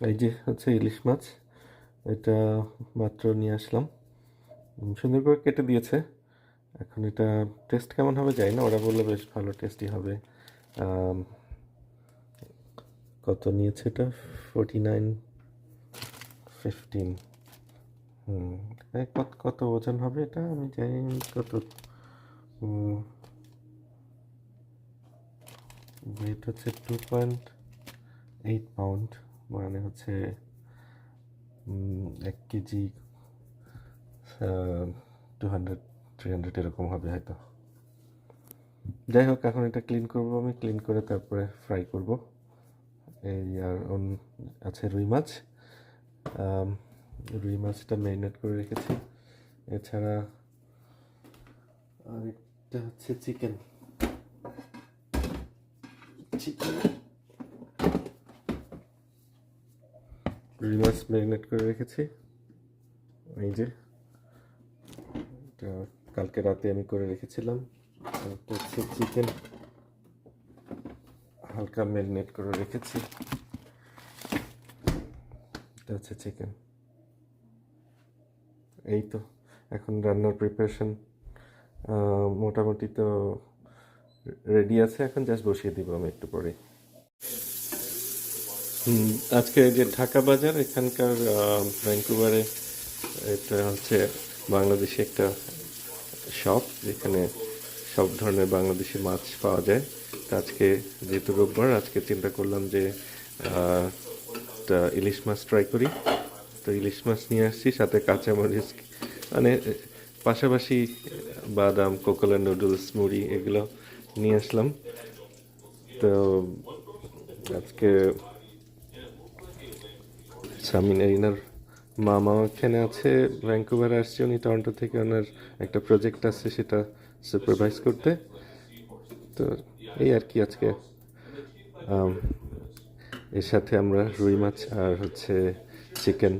এই যে হচ্ছে ইলিশ মাছ, এটা মাত্র নিয়ে আসলাম। সুন্দর করে কেটে দিয়েছে। এখন এটা টেস্ট কেমন হবে জানি না, ওরা বলল বেশ ভালো টেস্টি হবে। কত নিয়েছে এটা? ফোরটি নাইন ফিফটিন হুম কত কত ওজন হবে এটা? আমি জানি কত। ওয়েট হচ্ছে টু পয়েন্ট এইট পাউন্ড মানে হচ্ছে এক kg two hundred three hundred এরকম হবে হয়তো। যাই হোক, এখন এটা ক্লিন করব আমি। ক্লিন করে তারপরে ফ্রাই করব। এই আর আছে রুই মাছ। রুই মাছটা ম্যারিনেট করে রেখেছি। এছাড়া আরেকটা হচ্ছে চিকেন চিকেন রুই মাছ ম্যারিনেট করে রেখেছি। এই যে কালকে রাতে আমি করে রেখেছিলাম। চিকেন হালকা ম্যারিনেট করে রেখেছি। এটা হচ্ছে চিকেন এই তো, এখন রান্নার প্রিপারেশন মোটামুটি তো রেডি আছে। এখন জাস্ট বসিয়ে দিব আমি একটু পরে আজকে যে ঢাকা বাজার, এখানকার ভ্যাঙ্কুভারে এটা হচ্ছে বাংলাদেশি একটা শপ, যেখানে সব ধরনের বাংলাদেশি মাছ পাওয়া যায়। তো আজকে যেহেতু রোববার, আজকে চিন্তা করলাম যে ইলিশ মাছ ট্রাই করি। তো ইলিশ মাছ নিয়ে আসছি, সাথে কাঁচামরিচ মানে পাশাপাশি বাদাম কোকোলা নুডলস, মুড়ি, এগুলো নিয়ে আসলাম। তো আজকে সামিন এরিনার মামা এখানে আছে ভ্যাঙ্কুভার আসছে, উনি টরন্টো থেকে ওনার একটা প্রজেক্ট আছে, সেটা সুপারভাইজ করতে। তো এই আর কি আজকে। এর সাথে আমরা রুই মাছ আর হচ্ছে চিকেন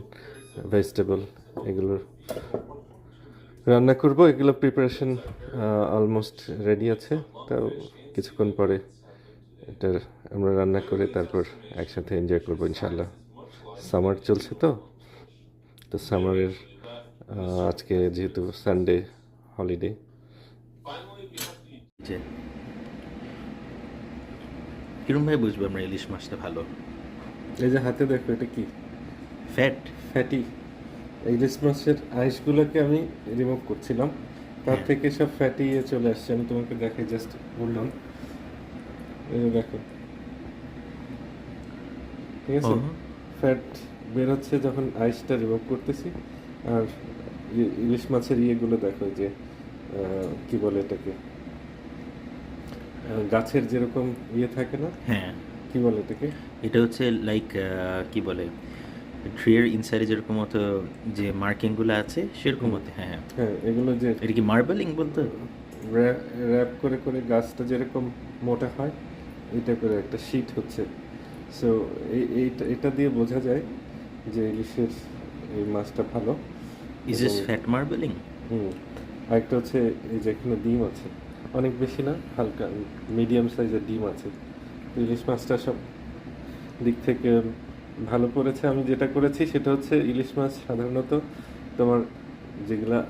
ভেজিটেবল এগুলোর রান্না করব। এগুলো প্রিপারেশন অলমোস্ট রেডি আছে। তাও কিছুক্ষণ পরে এটা আমরা রান্না করে তারপর একসাথে এনজয় করব ইনশাল্লাহ সামার চলছে তো। তো সামারের আজকে যেহেতু সানডে হলিডে যে কিরম ভাই বুঝব আমরা ইলিশ মাছটা ভালো? এই যে হাতে দেখো এটা কি? ফ্যাট ফ্যাটি ইলিশ মাছের আইসগুলোকে আমি রিমুভ করছিলাম। তার হ্যাঁ। থেকে সব ফ্যাটি ইয়ে চলে আসছে। আমি তোমাকে দেখাই জাস্ট বললাম। এই যে দেখো। ঠিক আছে। ফ্যাট বের হচ্ছে যখন আইসটা রিমুভ করতেছি আর ইলিশ মাছের ইয়েগুলো দেখো যে কি বলে এটাকে? গাছের যেরকম ইয়ে থাকে না? হ্যাঁ। কি বলে এটাকে? এটা হচ্ছে লাইক কি বলে? ট্রিয়ের ইনসাইডে যেরকম মতো যে মার্কিংগুলো আছে সেরকম মতো হ্যাঁ হ্যাঁ। হ্যাঁ এগুলো যে এটা কি মার্বেলিং বলতো? র্যাপ করে করে গাছটা যেরকম মোটা হয় এটা করে একটা শীট হচ্ছে। সো এইটা এটা দিয়ে বোঝা যায় যে ইলিশের এই মাছটা ভালো ইজ এবং- ফ্যাট মার্বেলিং হুম আরেকটা হচ্ছে এই যে এখানে ডিম আছে অনেক বেশি না হালকা মিডিয়াম সাইজের ডিম আছে। ইলিশ মাছটা সব দিক থেকে ভালো করেছে। আমি যেটা করেছি সেটা হচ্ছে ইলিশ মাছ সাধারণত তোমার যেগুলা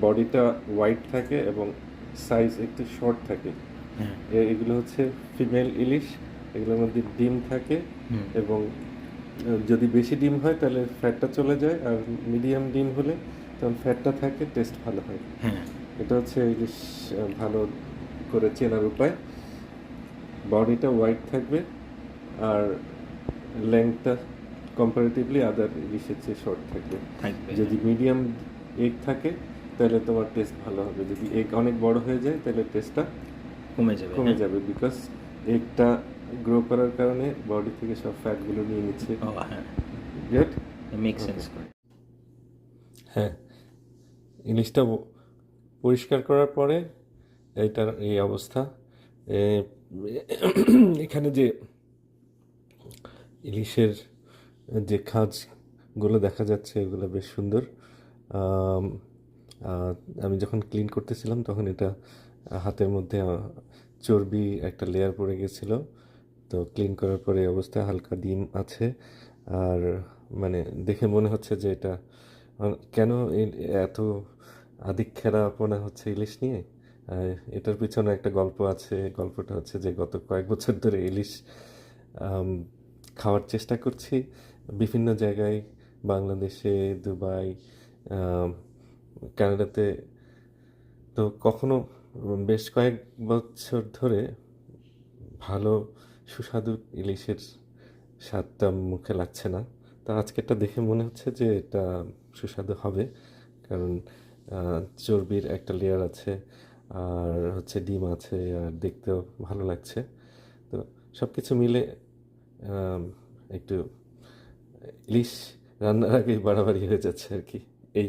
বডিটা হোয়াইট থাকে এবং সাইজ একটু শর্ট থাকে। হ্যাঁ। এগুলো হচ্ছে ফিমেল ইলিশ এগুলোর মধ্যে ডিম থাকে এবং যদি বেশি ডিম হয় তাহলে ফ্যাটটা চলে যায় আর মিডিয়াম ডিম হলে তখন ফ্যাটটা থাকে টেস্ট ভালো হয়। হ্যাঁ। এটা হচ্ছে ইলিশ ভালো করে চেনার উপায়। বডিটা হোয়াইট থাকবে আর লেংথটা কম্পারেটিভলি আদার ইলিশের চেয়ে শর্ট থাকবে। থাকবে। যদি মিডিয়াম এগ থাকে তাহলে তোমার টেস্ট ভালো হবে। যদি এগ অনেক বড় হয়ে যায় তাহলে টেস্টটা কমে যাবে কমে হ্যাঁ। যাবে বিকজ এগটা গ্রো করার কারণে বডি থেকে সব ফ্যাটগুলো নিয়ে নিচ্ছে। ও হ্যাঁ। মেক সেন্স করে হ্যাঁ। ইলিশটা পরিষ্কার করার পরে এইটার এই অবস্থা। এখানে যে ইলিশের যে খাঁজগুলো দেখা যাচ্ছে এগুলো বেশ সুন্দর। আমি যখন ক্লিন করতেছিলাম তখন এটা হাতের মধ্যে চর্বি একটা লেয়ার পড়ে গেছিল। তো ক্লিন করার পরে অবস্থা হালকা ডিম আছে। আর মানে দেখে মনে হচ্ছে যে এটা কেন এত আদিক্ষেরাপনা হচ্ছে ইলিশ নিয়ে? এটার পিছনে একটা গল্প আছে, গল্পটা হচ্ছে যে গত কয়েক বছর ধরে ইলিশ খাওয়ার চেষ্টা করছি। বিভিন্ন জায়গায়, বাংলাদেশে, দুবাই কানাডাতে। তো কখনো বেশ কয়েক বছর ধরে ভালো সুস্বাদু ইলিশের স্বাদটা মুখে লাগছে না। তা আজকেরটা দেখে মনে হচ্ছে যে এটা সুস্বাদু হবে। কারণ চর্বির একটা লেয়ার আছে, আর হচ্ছে ডিম আছে, আর দেখতেও ভালো লাগছে। তো সব কিছু মিলে একটু, ইলিশ রান্নার আগেই বাড়াবাড়ি হয়ে যাচ্ছে আর কি। এই।